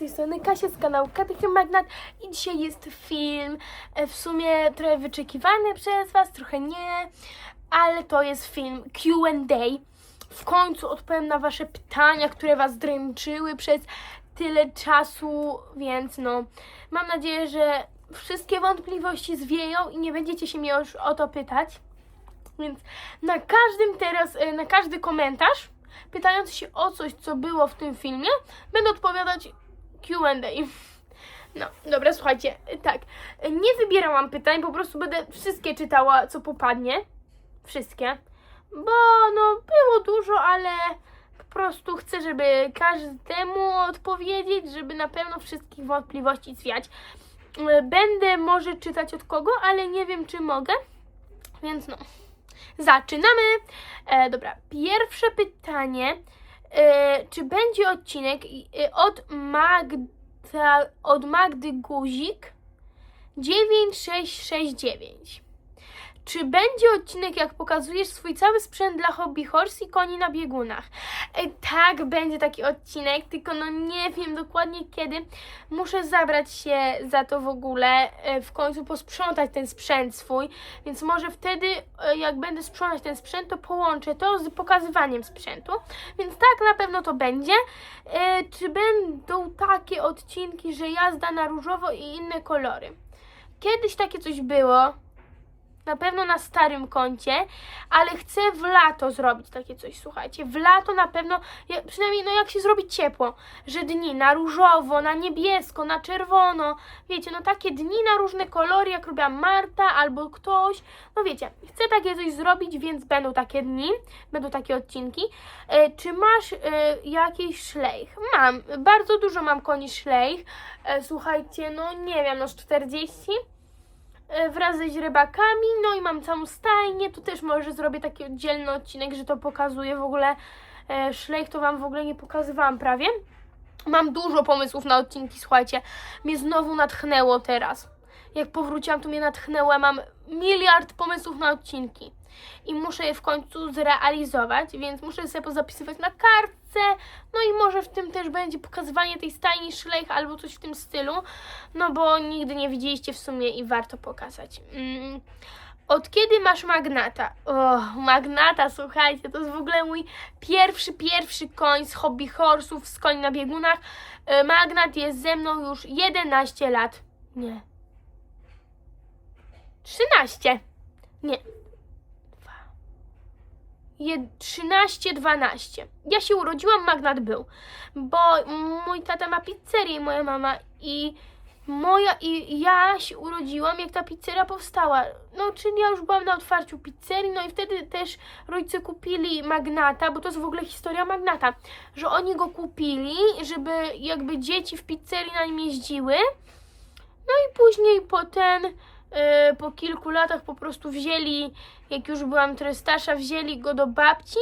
tej strony Kasia z kanału Katechem Magnat i dzisiaj jest film e, w sumie trochę wyczekiwany przez Was, trochę nie, ale to jest film Q&A. W końcu odpowiem na Wasze pytania, które Was dręczyły przez tyle czasu, więc no, mam nadzieję, że wszystkie wątpliwości zwieją i nie będziecie się mnie już o to pytać. Więc na każdym teraz, e, na każdy komentarz pytający się o coś, co było w tym filmie, będę odpowiadać QA. No, dobra, słuchajcie, tak. Nie wybierałam pytań, po prostu będę wszystkie czytała, co popadnie. Wszystkie. Bo no, było dużo, ale po prostu chcę, żeby każdemu odpowiedzieć, żeby na pewno wszystkich wątpliwości zwiać. Będę może czytać od kogo, ale nie wiem, czy mogę. Więc no. Zaczynamy. E, dobra, pierwsze pytanie. E, czy będzie odcinek e, od, Magda, od Magdy Guzik 9669? Czy będzie odcinek, jak pokazujesz swój cały sprzęt dla hobby horse i koni na biegunach? E, tak, będzie taki odcinek, tylko no nie wiem dokładnie kiedy. Muszę zabrać się za to w ogóle, e, w końcu posprzątać ten sprzęt swój, więc może wtedy, e, jak będę sprzątać ten sprzęt, to połączę to z pokazywaniem sprzętu. Więc tak, na pewno to będzie. E, Czy będą takie odcinki, że jazda na różowo i inne kolory? Kiedyś takie coś było. Na pewno na starym koncie, ale chcę w lato zrobić takie coś, słuchajcie. W lato na pewno, przynajmniej no jak się zrobi ciepło, że dni na różowo, na niebiesko, na czerwono, wiecie, no takie dni na różne kolory, jak robiła Marta albo ktoś, no wiecie, chcę takie coś zrobić, więc będą takie dni, będą takie odcinki. E, czy masz e, jakiś szlejch? Mam, bardzo dużo mam koni szlejch, e, słuchajcie, no nie wiem, no z 40 e, wraz ze źrebakami, no i mam całą stajnię, tu też może zrobię taki oddzielny odcinek, że to pokazuję w ogóle e, szlejch, to Wam w ogóle nie pokazywałam prawie. Mam dużo pomysłów na odcinki, słuchajcie, mnie znowu natchnęło teraz. Jak powróciłam, to mnie natchnęło, mam miliard pomysłów na odcinki. I muszę je w końcu zrealizować, więc muszę sobie pozapisywać na no i może w tym też będzie pokazywanie tej stajni szlejch albo coś w tym stylu, no bo nigdy nie widzieliście w sumie i warto pokazać. Mm. Od kiedy masz magnata? O, magnata, słuchajcie, to jest w ogóle mój pierwszy, pierwszy koń z hobby horse'ów, z koń na biegunach. E, Magnat jest ze mną już 11 lat. Nie. 13. Nie. Dwa. Je- 13, 12. Ja się urodziłam, Magnat był. Bo mój tata ma pizzerię i moja mama i moja i ja się urodziłam, jak ta pizzeria powstała. No, czyli ja już byłam na otwarciu pizzerii, no i wtedy też rodzice kupili Magnata, bo to jest w ogóle historia Magnata, że oni go kupili, żeby jakby dzieci w pizzerii na nim jeździły. No i później potem, po kilku latach po prostu wzięli, jak już byłam trochę starsza, wzięli go do babci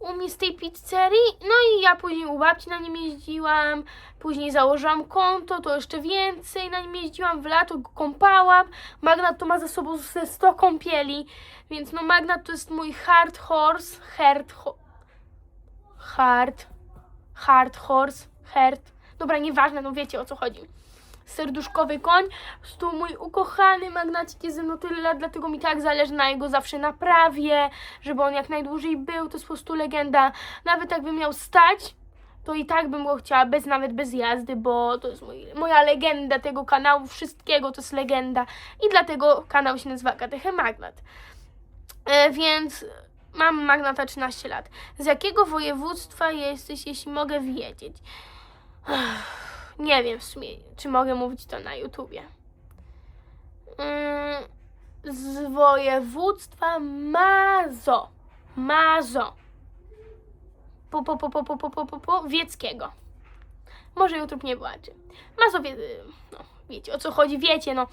u mnie z tej pizzerii, no i ja później u babci na nim jeździłam, później założyłam konto, to jeszcze więcej na nim jeździłam, w lato go kąpałam, Magnat to ma ze sobą ze 100 kąpieli, więc no Magnat to jest mój hard horse, hard, ho- hard, hard horse, hard, dobra, nieważne, no wiecie o co chodzi serduszkowy koń. Po mój ukochany magnacik jest ze mną tyle lat, dlatego mi tak zależy na jego zawsze naprawie, żeby on jak najdłużej był. To jest po prostu legenda. Nawet jakby miał stać, to i tak bym go chciała, bez nawet bez jazdy, bo to jest mój, moja legenda tego kanału, wszystkiego to jest legenda. I dlatego kanał się nazywa Kateche Magnat. E, więc mam Magnata 13 lat. Z jakiego województwa jesteś, jeśli mogę wiedzieć? Nie wiem w sumie, czy mogę mówić to na YouTubie. Mm, z województwa Mazo. Mazo. Po, po, po, po, po, po, po, po, po, Wieckiego. Może YouTube nie wybaczy. Mazowie, no wiecie o co chodzi, wiecie, no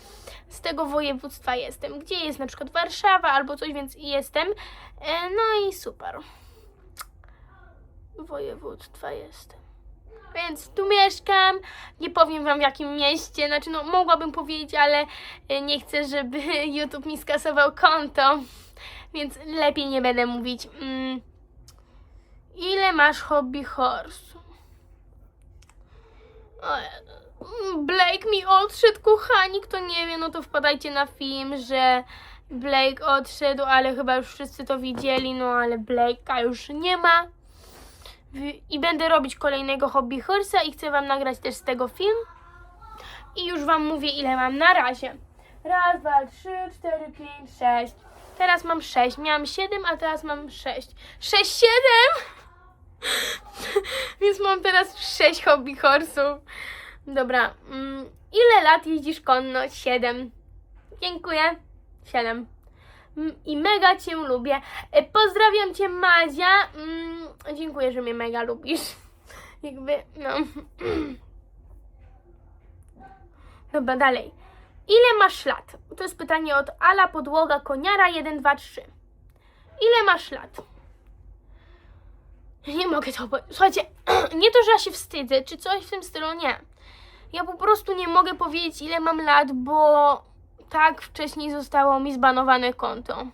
z tego województwa jestem. Gdzie jest na przykład Warszawa albo coś, więc jestem. E, no i super. Województwa jestem. Więc tu mieszkam. Nie powiem wam w jakim mieście. Znaczy, no mogłabym powiedzieć, ale y, nie chcę, żeby YouTube mi skasował konto. Więc lepiej nie będę mówić. Mm. Ile masz hobby horse? Jezu. mi odszedł, kochani. Kto nie wie, no to wpadajcie na film, że Blake odszedł, ale chyba już wszyscy to widzieli, no ale Blake'a już nie ma. I będę robić kolejnego Hobby Horse'a i chcę wam nagrać też z tego film. I już wam mówię, ile mam na razie. Raz, dwa, trzy, cztery, pięć, sześć. Teraz mam sześć. Miałam siedem, a teraz mam sześć. Sześć, siedem! Więc mam teraz sześć hobby horsów. Dobra. Mm, ile lat jeździsz konno? Siedem. Dziękuję. Siedem. Mm, I mega cię lubię. E, Pozdrawiam cię, Madzia. Mm, dziękuję, że mnie mega lubisz. Jakby, no. Dobra, dalej. Ile masz lat? To jest pytanie od Ala Podłoga Koniara 1, 2, 3. Ile masz lat? Nie mogę to powiedzieć. Słuchajcie, nie to, że ja się wstydzę, czy coś w tym stylu, nie. Ja po prostu nie mogę powiedzieć, ile mam lat, bo tak wcześniej zostało mi zbanowane konto.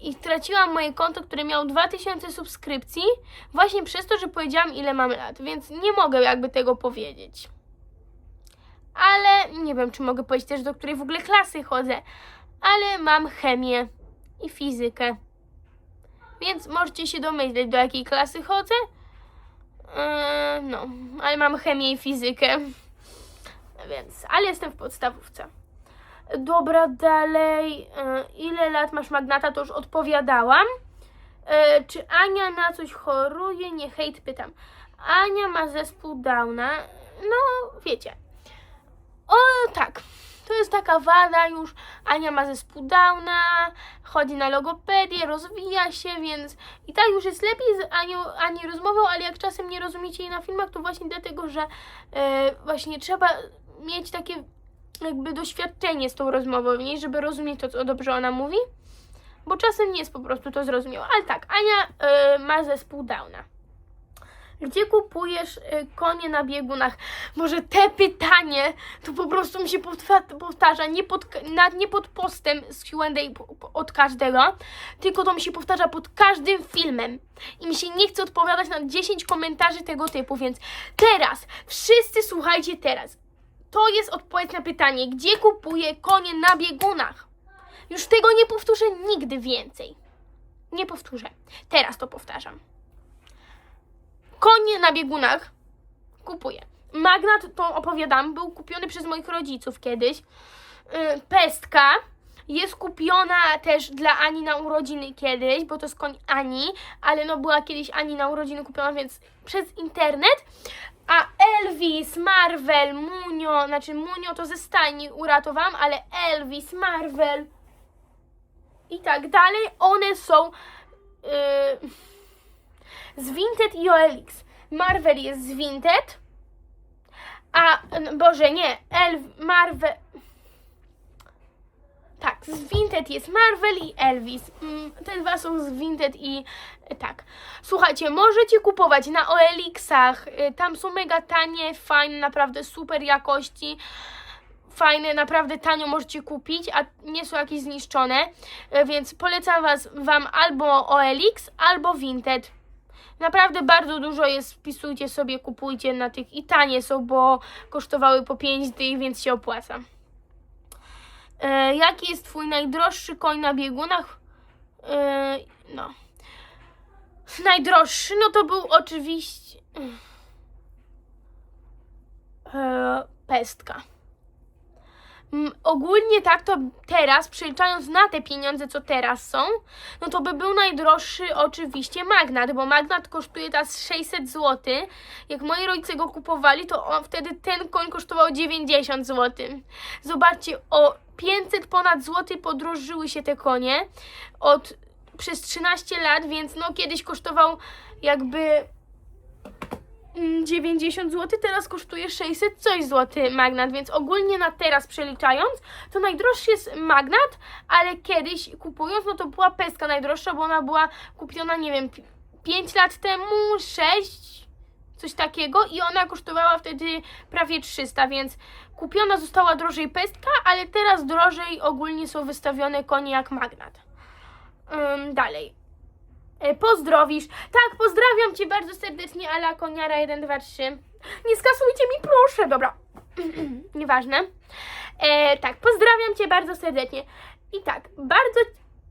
I straciłam moje konto, które miało 2000 subskrypcji, właśnie przez to, że powiedziałam, ile mam lat, więc nie mogę jakby tego powiedzieć. Ale nie wiem, czy mogę powiedzieć też, do której w ogóle klasy chodzę, ale mam chemię i fizykę. Więc możecie się domyśleć, do jakiej klasy chodzę. Eee, no, ale mam chemię i fizykę. Więc, ale jestem w podstawówce. Dobra, dalej. E, ile lat masz magnata? To już odpowiadałam. E, czy Ania na coś choruje? Nie hejt, pytam. Ania ma zespół Downa. No, wiecie. O, tak. To jest taka wada już. Ania ma zespół Downa, chodzi na logopedię, rozwija się, więc i tak już jest lepiej z Anią, Ani rozmową, ale jak czasem nie rozumiecie jej na filmach, to właśnie dlatego, że e, właśnie trzeba mieć takie jakby doświadczenie z tą rozmową w niej, żeby rozumieć to, co dobrze ona mówi, bo czasem nie jest po prostu to zrozumiałe. Ale tak, Ania e, ma zespół Downa. Gdzie kupujesz y, konie na biegunach? Może te pytanie to po prostu mi się powta- powtarza, nie pod, na, nie pod postem z Q&A od każdego, tylko to mi się powtarza pod każdym filmem. I mi się nie chce odpowiadać na 10 komentarzy tego typu, więc teraz, wszyscy słuchajcie teraz. To jest odpowiedź na pytanie, gdzie kupuję konie na biegunach? Już tego nie powtórzę nigdy więcej. Nie powtórzę. Teraz to powtarzam konie na biegunach kupuję. Magnat, to opowiadam, był kupiony przez moich rodziców kiedyś. Yy, pestka jest kupiona też dla Ani na urodziny kiedyś, bo to jest koń Ani, ale no była kiedyś Ani na urodziny kupiona, więc przez internet. A Elvis, Marvel, Munio, znaczy Munio to ze stajni uratowałam, ale Elvis, Marvel i tak dalej, one są... Yy, z Vinted i OLX. Marvel jest z Vinted, a Boże nie, El Marvel. Tak, z Vinted jest Marvel i Elvis. Mm, Te dwa są z Vinted i e, tak. Słuchajcie, możecie kupować na OLX-ach. y, Tam są mega tanie, fajne, naprawdę super jakości. Fajne, naprawdę tanio możecie kupić, a nie są jakieś zniszczone. Y, Więc polecam was, Wam albo OLX, albo Vinted. Naprawdę bardzo dużo jest, wpisujcie sobie, kupujcie na tych i tanie są, bo kosztowały po 5 dych, więc się opłaca. E, jaki jest Twój najdroższy koń na biegunach? E, no. Najdroższy, no to był oczywiście e, pestka. Mm, ogólnie tak to teraz, przeliczając na te pieniądze, co teraz są, no to by był najdroższy oczywiście Magnat, bo Magnat kosztuje teraz 600 zł. Jak moi rodzice go kupowali, to on, wtedy ten koń kosztował 90 zł. Zobaczcie, o 500 ponad złoty podrożyły się te konie od przez 13 lat, więc no kiedyś kosztował jakby mm, 90 zł, teraz kosztuje 600 coś złoty magnat, więc ogólnie na teraz przeliczając, to najdroższy jest magnat, ale kiedyś kupując, no to była peska najdroższa, bo ona była kupiona, nie wiem, 5 lat temu, 6, coś takiego i ona kosztowała wtedy prawie 300, więc kupiona została drożej pestka, ale teraz drożej ogólnie są wystawione konie jak magnat. Ym, dalej. E, Pozdrowisz. Tak, pozdrawiam Cię bardzo serdecznie, Ala Koniara 123. Nie skasujcie mi, proszę. Dobra. Nieważne. E, tak, pozdrawiam Cię bardzo serdecznie. I tak, bardzo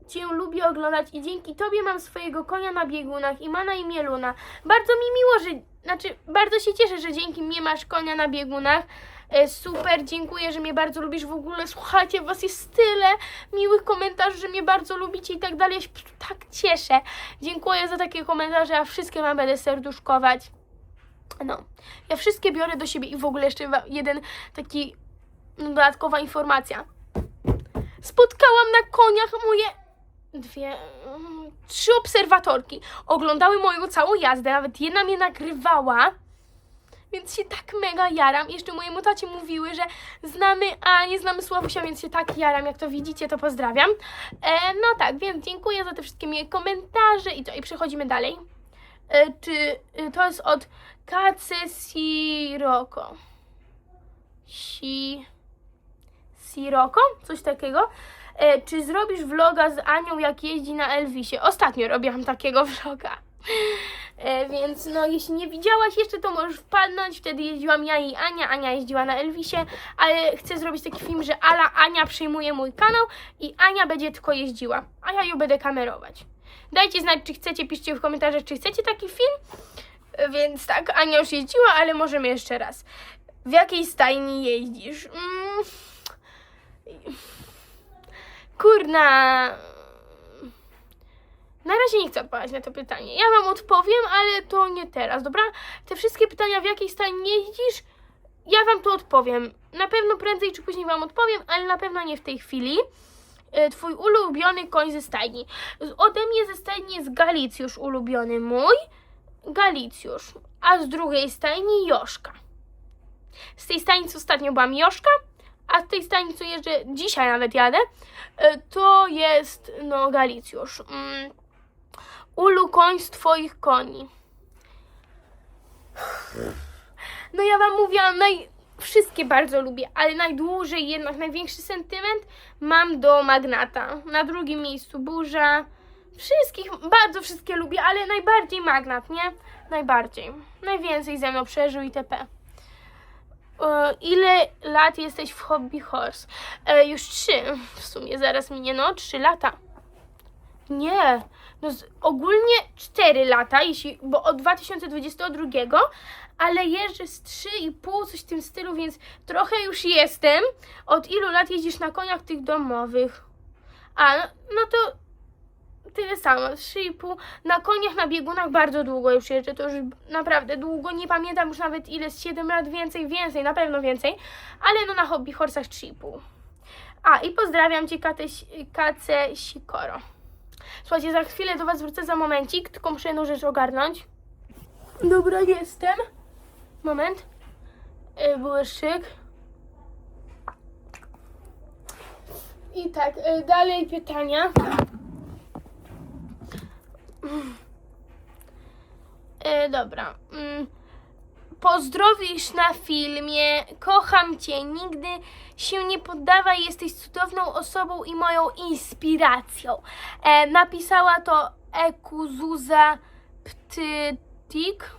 Cię lubię oglądać i dzięki Tobie mam swojego konia na biegunach i ma na imię Luna. Bardzo mi miło, że, znaczy, bardzo się cieszę, że dzięki mnie masz konia na biegunach. E, super, dziękuję, że mnie bardzo lubisz w ogóle. Słuchajcie, was jest tyle miłych komentarzy, że mnie bardzo lubicie i tak dalej. Ja się tak cieszę. Dziękuję za takie komentarze, a wszystkie wam będę serduszkować. No, ja wszystkie biorę do siebie i w ogóle jeszcze jeden taki no, dodatkowa informacja. Spotkałam na koniach moje dwie, mm, trzy obserwatorki. Oglądały moją całą jazdę, nawet jedna mnie nagrywała. Więc się tak mega jaram. Jeszcze mojemu tacie mówiły, że znamy, a nie znamy Sławusia, więc się tak jaram. Jak to widzicie, to pozdrawiam. E, no tak, więc dziękuję za te wszystkie miłe komentarze i co, i przechodzimy dalej. E, czy y, to jest od Kace Siroko? Si... Siroko? Coś takiego? E, czy zrobisz vloga z Anią, jak jeździ na Elvisie? Ostatnio robiłam takiego vloga. E, więc no, jeśli nie widziałaś jeszcze, to możesz wpadnąć. Wtedy jeździłam ja i Ania. Ania jeździła na Elvisie, ale chcę zrobić taki film, że Ala Ania przejmuje mój kanał i Ania będzie tylko jeździła, a ja ją będę kamerować. Dajcie znać, czy chcecie, piszcie w komentarzach, czy chcecie taki film. E, Więc tak, Ania już jeździła, ale możemy jeszcze raz. W jakiej stajni jeździsz? Mm. Kurna. Na razie nie chcę odpowiadać na to pytanie. Ja wam odpowiem, ale to nie teraz, dobra? Te wszystkie pytania, w jakiej stajni jeździsz, ja wam to odpowiem. Na pewno prędzej czy później wam odpowiem, ale na pewno nie w tej chwili. E, Twój ulubiony koń ze stajni. Ode mnie ze stajni jest Galicjusz ulubiony mój. Galicjusz. A z drugiej stajni Joszka. Z tej stajni, co ostatnio byłam Joszka, a z tej stajni, co jeżdżę, dzisiaj nawet jadę, e, to jest, no, Galicjusz. Mm. Ulu koń z twoich koni. No ja wam mówiłam, naj... wszystkie bardzo lubię, ale najdłużej jednak, największy sentyment mam do Magnata. Na drugim miejscu Burza. Wszystkich, bardzo wszystkie lubię, ale najbardziej Magnat, nie? Najbardziej. Najwięcej ze mną przeżył itp. E, ile lat jesteś w Hobby Horse? E, już trzy. W sumie zaraz minie, no, trzy lata. Nie, no z, ogólnie 4 lata, jeśli, bo od 2022, ale jeżdżę z 3,5, coś w tym stylu, więc trochę już jestem. Od ilu lat jeździsz na koniach tych domowych? A, no, to tyle samo, 3,5. Na koniach, na biegunach bardzo długo już jeżdżę, to już naprawdę długo, nie pamiętam już nawet ile, z 7 lat więcej, więcej, na pewno więcej, ale no na hobby horsach 3,5. A, i pozdrawiam Cię, Kate, Kace Sikoro. Słuchajcie, za chwilę do Was wrócę za momencik, tylko muszę jedną rzecz ogarnąć. Dobra, jestem. Moment. Yy, Błyszyk. I tak, yy, dalej pytania. Yy, dobra. Mm. Pozdrowisz na filmie. Kocham Cię. Nigdy się nie poddawaj. Jesteś cudowną osobą i moją inspiracją. E, napisała to Ekuzuza Ptytik.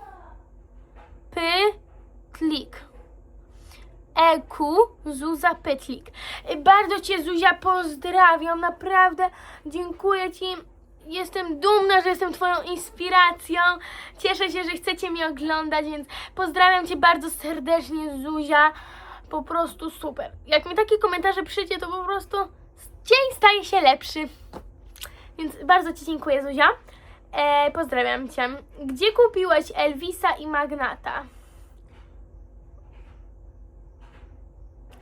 Pytlik. Eku Zuza Pytlik. E, Bardzo Cię Zuzia pozdrawiam. Naprawdę dziękuję Ci. Jestem dumna, że jestem Twoją inspiracją. Cieszę się, że chcecie mnie oglądać, więc pozdrawiam Cię bardzo serdecznie, Zuzia. Po prostu super. Jak mi takie komentarze przyjdzie, to po prostu dzień staje się lepszy. Więc bardzo Ci dziękuję, Zuzia. E, pozdrawiam Cię. Gdzie kupiłeś Elvisa i Magnata?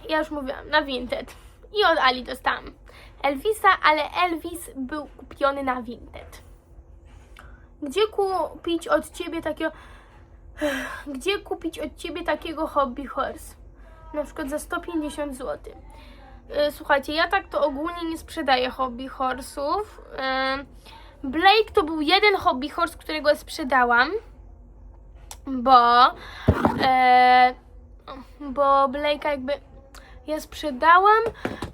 Ja już mówiłam, na Vinted. I od Ali dostałam Elvisa, ale Elvis był kupiony na Vinted. Gdzie kupić od Ciebie takiego... Gdzie kupić od Ciebie takiego hobby horse? Na przykład za 150 zł. Y, Słuchajcie, ja tak to ogólnie nie sprzedaję hobby horsów. Y, Blake to był jeden hobby horse, którego sprzedałam, bo e, bo Blake'a jakby ja sprzedałam,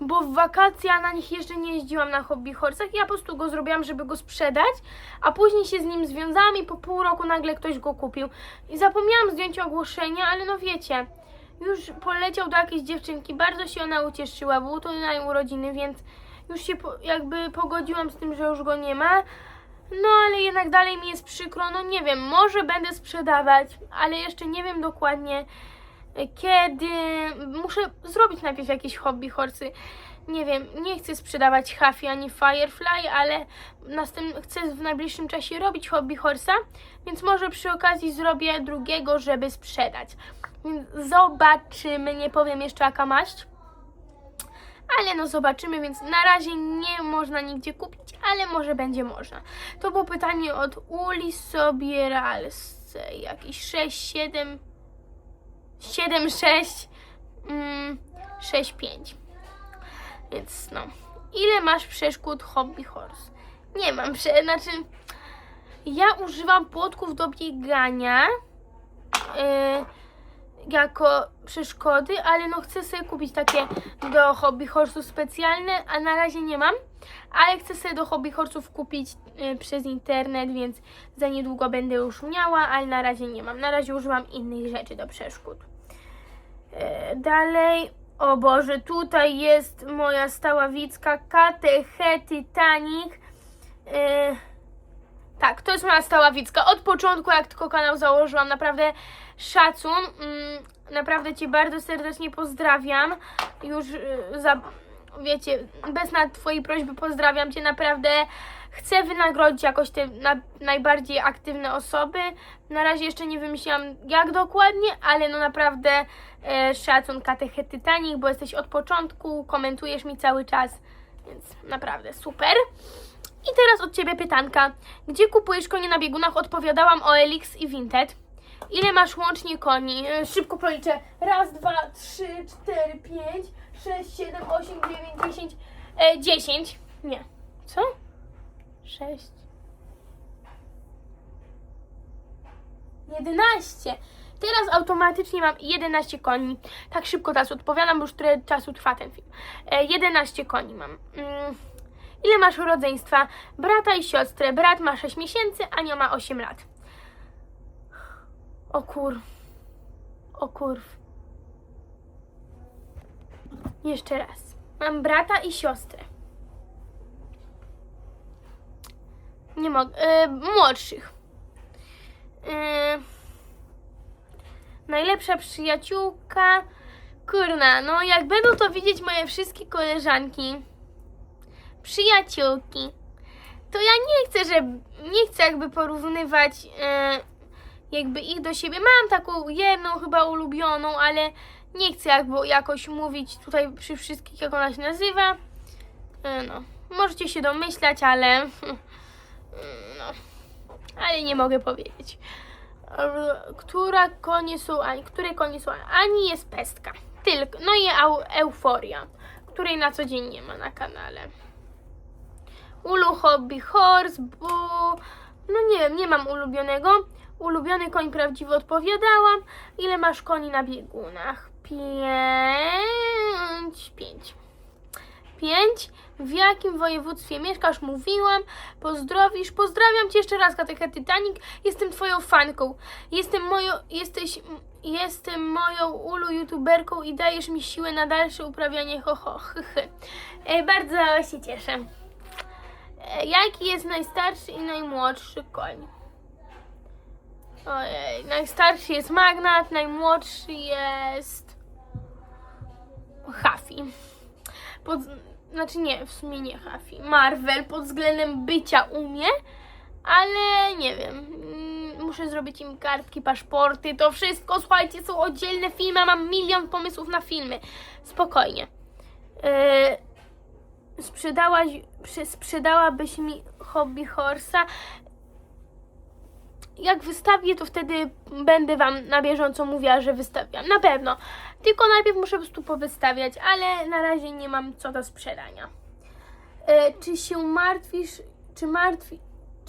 bo w wakacje na nich jeszcze nie jeździłam na hobby horsach. Ja po prostu go zrobiłam, żeby go sprzedać, a później się z nim związałam i po pół roku nagle ktoś go kupił. I zapomniałam zdjąć ogłoszenia, ale no wiecie, już poleciał do jakiejś dziewczynki, bardzo się ona ucieszyła, był to na jej urodziny, więc już się po, jakby pogodziłam z tym, że już go nie ma. No ale jednak dalej mi jest przykro, no nie wiem, może będę sprzedawać, ale jeszcze nie wiem dokładnie kiedy. Muszę zrobić najpierw jakieś hobby horsy. Nie wiem, nie chcę sprzedawać Huffy ani Firefly, ale następ, chcę w najbliższym czasie robić hobby horsa, więc może przy okazji zrobię drugiego, żeby sprzedać. Zobaczymy, nie powiem jeszcze jaka maść. Ale no zobaczymy, więc na razie nie można nigdzie kupić, ale może będzie można. To było pytanie od Uli Sobieralsce. Jakieś 6, 7, 7, 6, mm, 6, 5. Więc no. Ile masz przeszkód hobby horse? Nie mam, prze... znaczy ja używam płotków do biegania. Yy, jako przeszkody, ale no chcę sobie kupić takie do hobby horse'ów specjalne, a na razie nie mam, ale chcę sobie do hobby horse'ów kupić y, przez internet, więc za niedługo będę już miała, ale na razie nie mam. Na razie używam innych rzeczy do przeszkód. E, dalej, o Boże, tutaj jest moja staławicka Kateche Titanic. E, tak, to jest moja staławicka. Od początku, jak tylko kanał założyłam, naprawdę szacun. Mm, naprawdę Cię bardzo serdecznie pozdrawiam. Już y, za, wiecie, bez na Twojej prośby pozdrawiam Cię. Naprawdę chcę wynagrodzić jakoś te na, najbardziej aktywne osoby. Na razie jeszcze nie wymyśliłam jak dokładnie, ale no naprawdę e, szacun Katechy Titanic, bo jesteś od początku, komentujesz mi cały czas, więc naprawdę super. I teraz od Ciebie pytanka. Gdzie kupujesz konie na biegunach? Odpowiadałam o Elix i Vinted. Ile masz łącznie koni? E, Szybko policzę. Raz, dwa, trzy, cztery, pięć, sześć, siedem, osiem, dziewięć, dziesięć, e, dziesięć. Nie. Co? Sześć. Jedenaście. Teraz automatycznie mam 11 koni. Tak szybko teraz odpowiadam, bo już tyle czasu trwa ten film. E, 11 koni mam. Mm. Ile masz rodzeństwa? Brata i siostrę. Brat ma 6 miesięcy, Ania ma 8 lat. O kur. O kurw. Jeszcze raz. Mam brata i siostrę. Nie mogę. E, młodszych. E, najlepsza przyjaciółka. Kurna, no jak będą to widzieć moje wszystkie koleżanki, przyjaciółki, to ja nie chcę, że nie chcę jakby porównywać e, jakby ich do siebie. Mam taką jedną chyba ulubioną, ale nie chcę jakby jakoś mówić tutaj przy wszystkich, jak ona się nazywa. E, no, możecie się domyślać, ale no, ale nie mogę powiedzieć. Która konie są Ani? Które konie są Ani? Jest pestka. Tylko, no i eu, euforia, której na co dzień nie ma na kanale. Ulu Hobby Horse, bo no nie wiem, nie mam ulubionego. Ulubiony koń prawdziwy odpowiadałam. Ile masz koni na biegunach? Pięć. Pięć. Pięć. W jakim województwie mieszkasz? Mówiłam. Pozdrowisz. Pozdrawiam cię jeszcze raz, Katecha Titanic. Jestem twoją fanką. Jestem moją, jesteś, jestem moją ulu youtuberką i dajesz mi siłę na dalsze uprawianie ho, ho, hy, hy. E, Bardzo się cieszę. E, Jaki jest najstarszy i najmłodszy koń? Ojej, najstarszy jest Magnat, najmłodszy jest Huffy. Pod, znaczy nie, w sumie nie Huffy. Marvel pod względem bycia umie, ale nie wiem. Mm, Muszę zrobić im kartki, paszporty, to wszystko. Słuchajcie, są oddzielne filmy, mam milion pomysłów na filmy. Spokojnie. Yy, sprzedałaś, sprzedałabyś mi hobby horsa. Jak wystawię, to wtedy będę Wam na bieżąco mówiła, że wystawiam. Na pewno. Tylko najpierw muszę po prostu powystawiać, ale na razie nie mam co do sprzedania. E, czy się martwisz, czy martwi,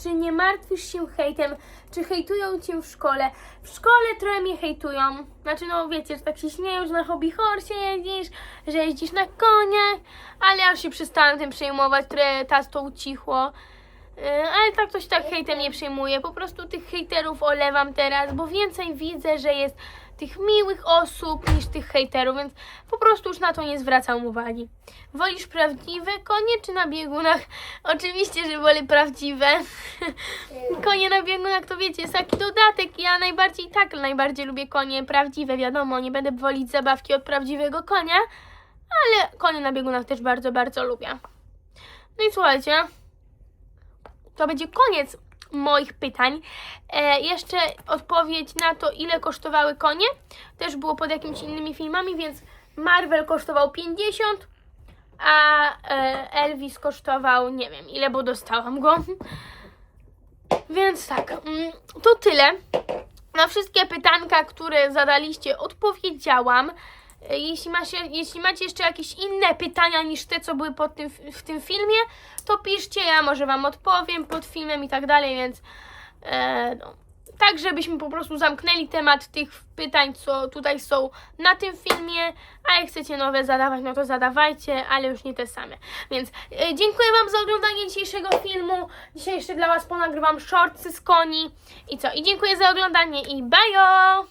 czy nie martwisz się hejtem? Czy hejtują cię w szkole? W szkole trochę mnie hejtują. Znaczy, no wiecie, że tak się śmieją, że na hobby horse jeździsz, że jeździsz na koniach, ale ja się przestałam tym przejmować, trochę tas to ucichło. E, Ale tak ktoś tak hejtem nie przejmuje. Po prostu tych hejterów olewam teraz, bo więcej widzę, że jest tych miłych osób niż tych hejterów, więc po prostu już na to nie zwracam uwagi. Wolisz prawdziwe konie czy na biegunach? Oczywiście, że wolę prawdziwe. konie na biegunach to wiecie, jest taki dodatek. Ja najbardziej tak, najbardziej lubię konie prawdziwe, wiadomo, nie będę wolić zabawki od prawdziwego konia, ale konie na biegunach też bardzo, bardzo lubię. No i słuchajcie, to będzie koniec moich pytań. E, jeszcze odpowiedź na to, ile kosztowały konie, też było pod jakimiś innymi filmami, więc Marvel kosztował 50, a e, Elvis kosztował, nie wiem ile, bo dostałam go. Więc tak, mm, to tyle. Na wszystkie pytanka, które zadaliście, odpowiedziałam. E, Jeśli, macie, jeśli macie jeszcze jakieś inne pytania niż te, co były pod tym, w tym filmie, to piszcie, ja może Wam odpowiem pod filmem i tak dalej, więc e, no, tak, żebyśmy po prostu zamknęli temat tych pytań, co tutaj są na tym filmie, a jak chcecie nowe zadawać, no to zadawajcie, ale już nie te same. Więc e, dziękuję Wam za oglądanie dzisiejszego filmu. Dzisiaj jeszcze dla Was ponagrywam shortsy z koni i co? I dziękuję za oglądanie i bajo!